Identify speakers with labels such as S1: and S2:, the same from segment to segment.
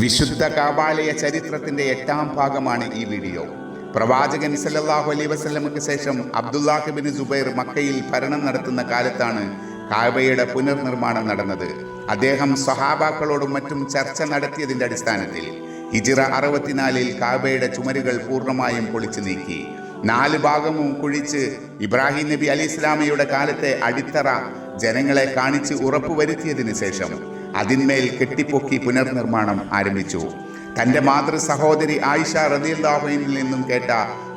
S1: വിശുദ്ധ കാബാലയ ചരിത്രത്തിന്റെ എട്ടാം ഭാഗമാണ് ഈ വീഡിയോ. പ്രവാചകൻ സല്ലാഹു അലൈ വസ്ലമക്ക് ശേഷം അബ്ദുല്ലാഹിബിൻ ജുബൈർ മക്കയിൽ ഭരണം നടത്തുന്ന കാലത്താണ് കാബയുടെ പുനർനിർമ്മാണം നടന്നത്. അദ്ദേഹം സഹാബാക്കളോടും മറ്റും ചർച്ച നടത്തിയതിന്റെ അടിസ്ഥാനത്തിൽ ഹിജിറ അറുപത്തിനാലിൽ കാബയുടെ ചുമരുകൾ പൂർണമായും പൊളിച്ചു നീക്കി. നാല് ഭാഗവും കുഴിച്ച് ഇബ്രാഹിം നബി അലി ഇസ്ലാമിയുടെ കാലത്തെ അടിത്തറ ജനങ്ങളെ കാണിച്ച് ഉറപ്പുവരുത്തിയതിനു ശേഷം അതിന്മേൽ കെട്ടിപ്പൊക്കി പുനർനിർമ്മാണം ആരംഭിച്ചു. തന്റെ മാതൃ സഹോദരി ആയിഷ റദിയുല്ലാഹുവിനിൽ നിന്നും കേട്ട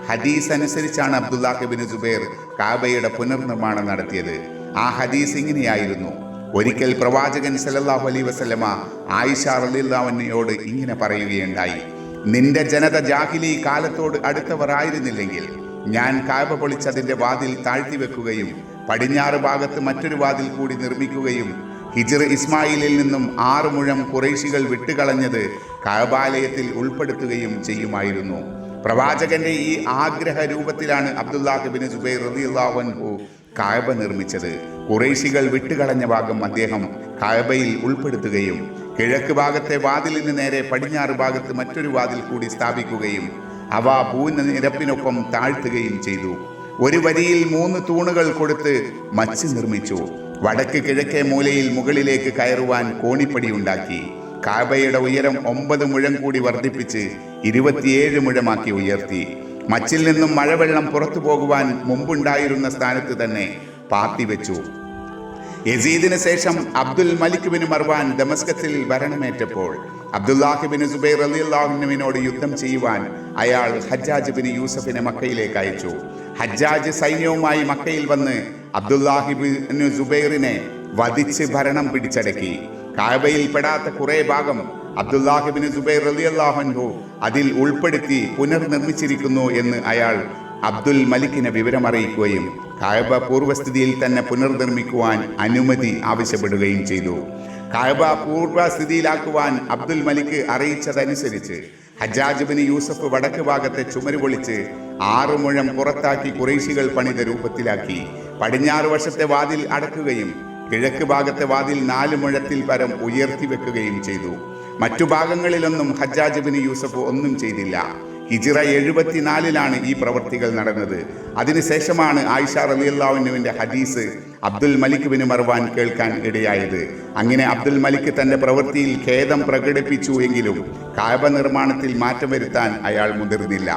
S1: ഹദീസ് അനുസരിച്ചാണ് അബ്ദുല്ലാഹിബിൻ ജുബൈർ കാബയുടെ പുനർനിർമ്മാണം നടത്തിയത്. ആ ഹദീസ് ഇങ്ങനെയായിരുന്നു. ഒരിക്കൽ പ്രവാചകൻ സലല്ലാഹു അലൈ വസ്ലമ ആയിഷ റദിയുല്ലാഹുവിനോട് ഇങ്ങനെ പറയുകയുണ്ടായി. നിന്റെ ജനത ജാഹിലി കാലത്തോട് അടുത്തവർ ആയിരുന്നില്ലെങ്കിൽ ഞാൻ കാബ പൊളിച്ചതിന്റെ വാതിൽ താഴ്ത്തി വെക്കുകയും പടിഞ്ഞാറ് ഭാഗത്ത് മറ്റൊരു വാതിൽ കൂടി നിർമ്മിക്കുകയും ഹിജിർ ഇസ്മായിലിൽ നിന്നും ആറ് മുഴം കുറേശികൾ വിട്ടുകളഞ്ഞത് കഅബാലയത്തിൽ ഉൾപ്പെടുത്തുകയും ചെയ്യുമായിരുന്നു. പ്രവാചകന്റെ ഈ ആഗ്രഹ രൂപത്തിലാണ് അബ്ദുല്ലാഹിബിന് സുബൈർ അൻഹു കായബ നിർമ്മിച്ചത്. കുറേശികൾ വിട്ടുകളഞ്ഞ ഭാഗം അദ്ദേഹം കായബയിൽ ഉൾപ്പെടുത്തുകയും കിഴക്ക് ഭാഗത്തെ വാതിലിന് നേരെ പടിഞ്ഞാറ് ഭാഗത്ത് മറ്റൊരു വാതിൽ കൂടി സ്ഥാപിക്കുകയും അവ ഭൂനിരപ്പിനൊപ്പം താഴ്ത്തുകയും ചെയ്തു. ഒരു വരിയിൽ മൂന്ന് തൂണുകൾ കൊടുത്ത് മച്ച് നിർമ്മിച്ചു. വടക്ക് കിഴക്കേ മൂലയിൽ മുകളിലേക്ക് കയറുവാൻ കോണിപ്പടി ഉണ്ടാക്കി. കാബയുടെ ഉയരം ഒമ്പത് മുഴം കൂടി വർദ്ധിപ്പിച്ച് ഇരുപത്തിയേഴ് മുഴമാക്കി ഉയർത്തി. മച്ചിൽ നിന്നും മഴവെള്ളം പുറത്തു പോകുവാൻ മുമ്പുണ്ടായിരുന്ന സ്ഥാനത്ത് തന്നെ പാത്തി വെച്ചു. യസീദിന് ശേഷം അബ്ദുൽ മലിക് ബിൻ മർവാൻ ദമസ്കത്തിൽ ഭരണമേറ്റപ്പോൾ അബ്ദുല്ലാഹിബിന് സുബൈർ അലിയുല്ലാഹുവിനോട് യുദ്ധം ചെയ്യുവാൻ അയാൾ ഹജ്ജാജ് ബിൻ യൂസഫിനെ മക്കയിലേക്ക് അയച്ചു. ഹജ്ജാജ് സൈന്യവുമായി മക്കയിൽ വന്ന് അബ്ദുല്ലാഹിബിൻ സുബൈറിനെ വധിച്ച് ഭരണം പിടിച്ചടക്കി. കാബയിൽ പെടാത്ത കുറെ ഭാഗം അബ്ദുല്ലാഹിബിന് സുബൈർ അലി അള്ളാഹൻഹു അതിൽ ഉൾപ്പെടുത്തി പുനർനിർമ്മിച്ചിരിക്കുന്നു എന്ന് അയാൾ അബ്ദുൽ മലിക്കിനെ വിവരമറിയിക്കുകയും കായബ പൂർവസ്ഥിതിയിൽ തന്നെ പുനർനിർമ്മിക്കുവാൻ അനുമതി ആവശ്യപ്പെടുകയും ചെയ്തു. കായബ പൂർവസ്ഥിതിയിലാക്കുവാൻ അബ്ദുൽ മലിക്ക് അറിയിച്ചതനുസരിച്ച് ഹജ്ജാജ് ബിൻ യൂസഫ് വടക്ക് ഭാഗത്തെ ചുമര് പൊളിച്ച് ആറു മുഴം പുറത്താക്കി കുറേശികൾ പണിത രൂപത്തിലാക്കി. പടിഞ്ഞാറ് വശത്തെ വാതിൽ അടക്കുകയും കിഴക്ക് ഭാഗത്തെ വാതിൽ നാല് മുഴത്തിൽ പരം ഉയർത്തി വെക്കുകയും ചെയ്തു. മറ്റു ഭാഗങ്ങളിലൊന്നും ഹജ്ജാജ് ബിൻ യൂസഫ് ഒന്നും ചെയ്തില്ല. ഹിജിറ എഴുപത്തിനാലിലാണ് ഈ പ്രവൃത്തികൾ നടന്നത്. അതിനുശേഷമാണ് ആയിഷ റലിയല്ലാവുന്നുവിന്റെ ഹദീസ് അബ്ദുൽ മലിക് വിന് മർവാൻ കേൾക്കാൻ ഇടയായത്. അങ്ങനെ അബ്ദുൽ മലിക് തന്റെ പ്രവൃത്തിയിൽ ഖേദം പ്രകടിപ്പിച്ചു എങ്കിലും കാബ നിർമ്മാണത്തിൽ മാറ്റം വരുത്താൻ അയാൾ മുതിർന്നില്ല.